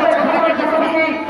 আমাদের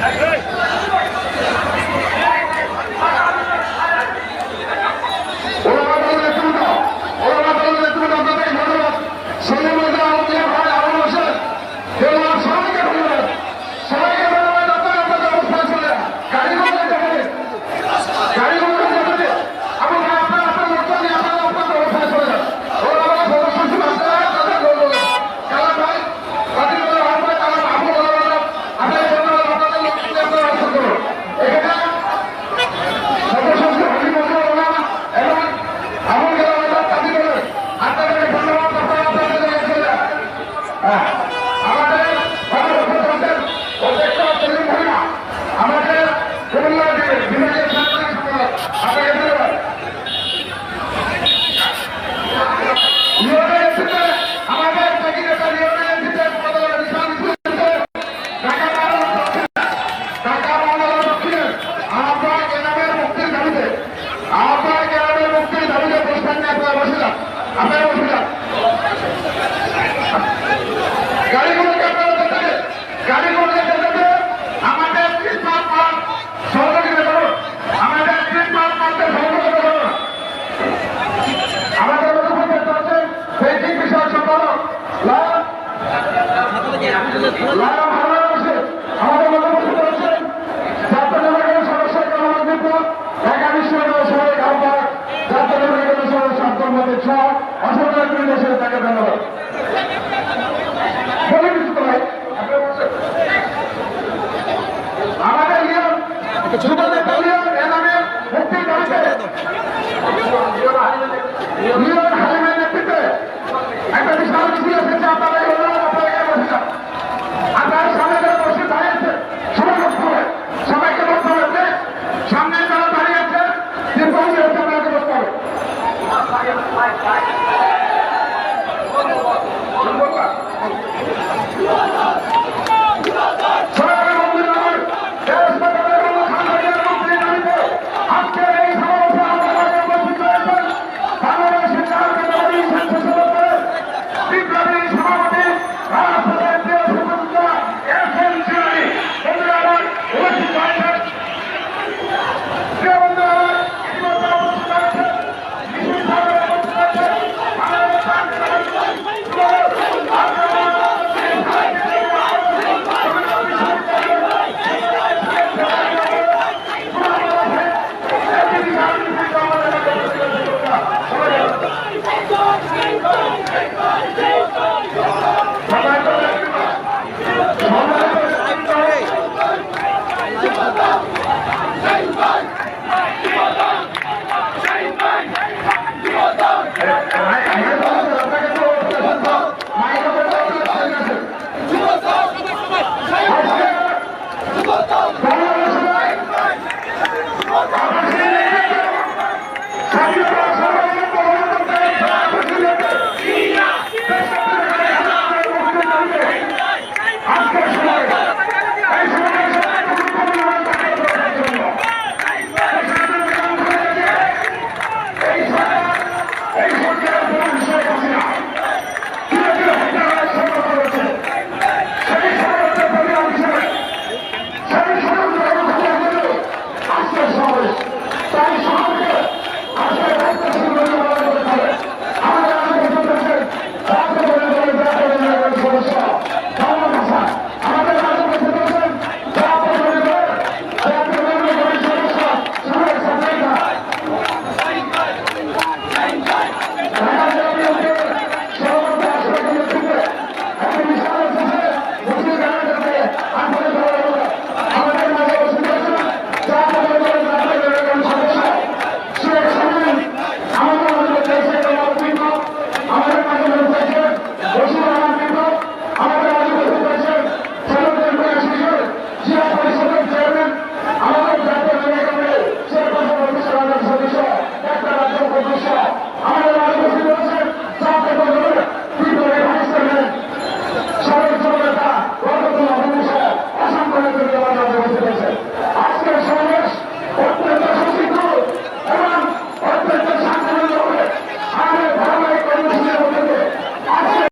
Hey, বসবেন না আপনারা বসে যান। আপনারা বসে যান। গাড়িগুলোকে আপনারা দেখতে গাড়িগুলোকে দেখতে আমাদের কৃষ্ণার পাঠ সহযোগিতা করুন। আমাদের কৃষ্ণার পাঠকে সহযোগিতা করুন। আমাদের উপস্থিত আছেন সেই বিষয় সম্পাদক। লাল উৎসাহ অসাধারণ তিনি এসে তাকে ধন্যবাদ। আমাদের ইয়ে, যুবদের